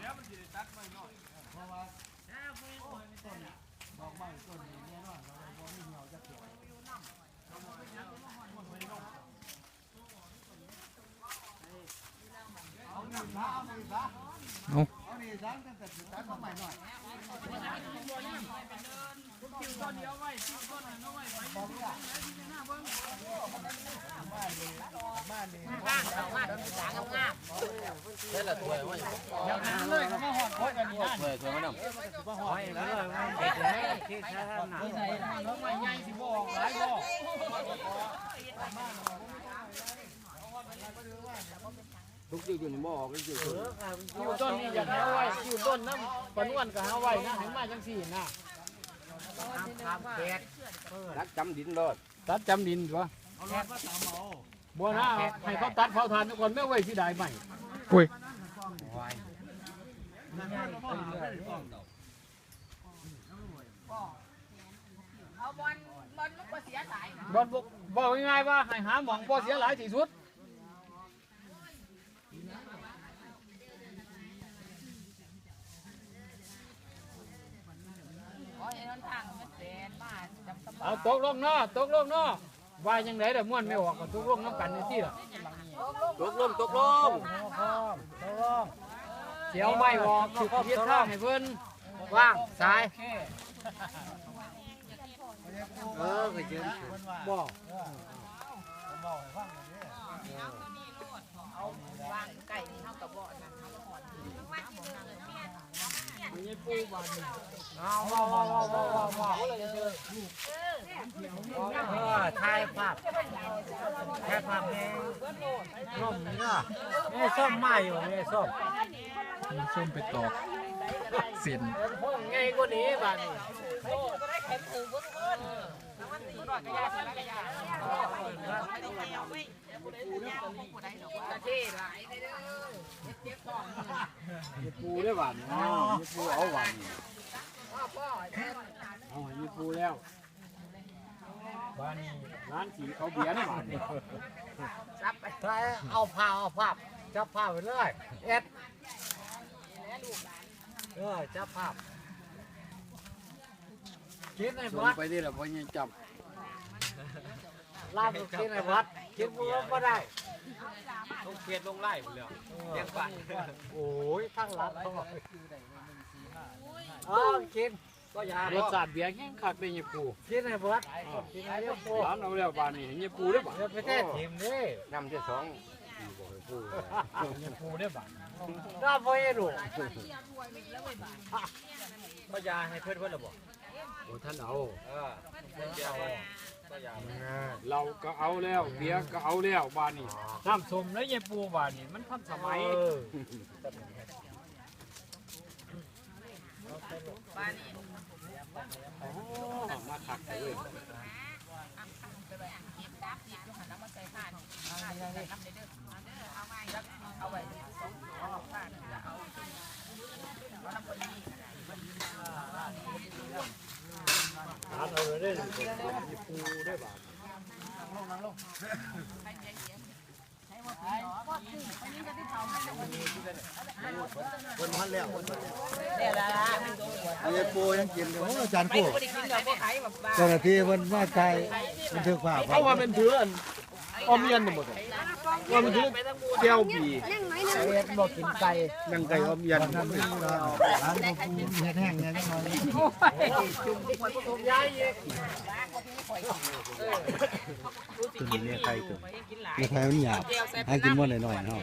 แล้วมันจะได้ตัดไม่น้อยเพราะว่าต้นดอกไม้ต้นนี้แน่นอนเราบ่มีเหี่ยวจะเกี่ยวเอาหนึ่งซะเอาหนึ่งซะเอาเอานี่ซะตั้งแต่ตัดดอกไม้น้อยบ้านนี่ ข้างเขามาสางงามเท่าละถ้วยไว้อย่างนั้นเลยก็มาหอดโคตรกันนี่นั่นถ้วยถ้วยมันน้ำมาหอดเลยเด็ดเลยที่แท้หนักใส่น้องใหม่ใหญ่สิบออกหลายบ่ทุกที่อยู่ในหม้อก็คืออยู่ต้นนี่อยากเอาไว้อยู่ต้นน้ำปนวนก็หาไว้นะเห็นมาจังสี่นะรักจำดินรอดตัดจำดินวะเอารถมาตามเอา บัวนะให้เขาตัดเผาทานทุกคนไม่ไว้ที่ใดใหม่อุ้ยเอาบอลบอลลูกเสียสายนะบอลบอกบอกง่ายๆว่าให้หาหมองพอเสียหลายที่สุดอ๋อไอ้นั่นทางมันเป็นบ้านจำสบาเอาตกลงเนาะตกลงเนาะ ว่ายังไงแต่ม้วนไม่ออกก็ตกลงน้ำกันในที่ละตกลงตกลงเสียวไม่ออกคือเพียรทางให้เพิ่นว่างสายเออเคยเจอบอกเอาวางไก่นี่เท่ากับบ่อนั่นเท่ากับบ่อนี่มีปูบานนี่เอาว้าวว้าวว้าวว้าวว้าวว้าวเออ ถ่ายภาพถ่ายภาพแม่ส้มนี่นะแม่ส้มไม้อยู่แม่ส้มมีส้มไปตอกเส้นห้องไงกว่านี้บ้านนี้ปูได้หวานอ๋อมีปูเอาหวานเอามีปูแล้ว บ้านร้านสีเขาเบียร์ได้หวานซับไปถ่ายเอาผ้าเอาภาพจับภาพไปเลยเอ็ดเออจับภาพคิดในส่งวัดไปนี่แหละพอยังจับลาบคิดในวัดคิดมือก็ได้ ต้องเคียดลงไล่หมดเลยเลี้ยงปันโอ้ยทั้งรัดทั้งอ้าวกิน ก็ยารสชาติเบียร์แห้งคักเลยยี่ปูกินในวัดกินในเรื่องปูร้านเอาแล้วบ้านนี่ยี่ปูได้หวานเดี๋ยวไปแท้ทีมนี่นำเจ้าสองบอกให้ปูปูได้บ้างน่าพ่อให้ดูก็ยาให้เพื่อนเพื่อนระบอกโอ้ท่านเอาเราก็เอาแล้วเบียร์ก็เอาแล้วบ้านนี่น้ำส้มแล้วยายปูบ้านนี่มันทันสมัย บ้านนี้ มาถักเลย ไปเลยเก็บดับหยิบลูกหันแล้วมาใส่ผ้านี่ผ้าใส่น้ำเด้อเอาไว้เอาไว้สองผ้าเอาขึ้นเอาน้ำคนนี้ ร้านเราเลยได้ปูได้บ้าง เนี่ยละเยปูยังกินอยู่อาจารย์ปูเจ้าหน้าที่มันมาใจมันถือฝ่าเขาว่าเป็นเถื่อนอมเย็นหมดเลย ว่ามันถือแก้าบีเอ็ดบอกกินไก่ยังไก่อมยันร้านของแห้งเนี่ยจังหน่อยต้มยายอีกตัวนี้เนี่ยใครตัวนี่ใครมันหยาบให้กินหมดหน่อยๆเนาะ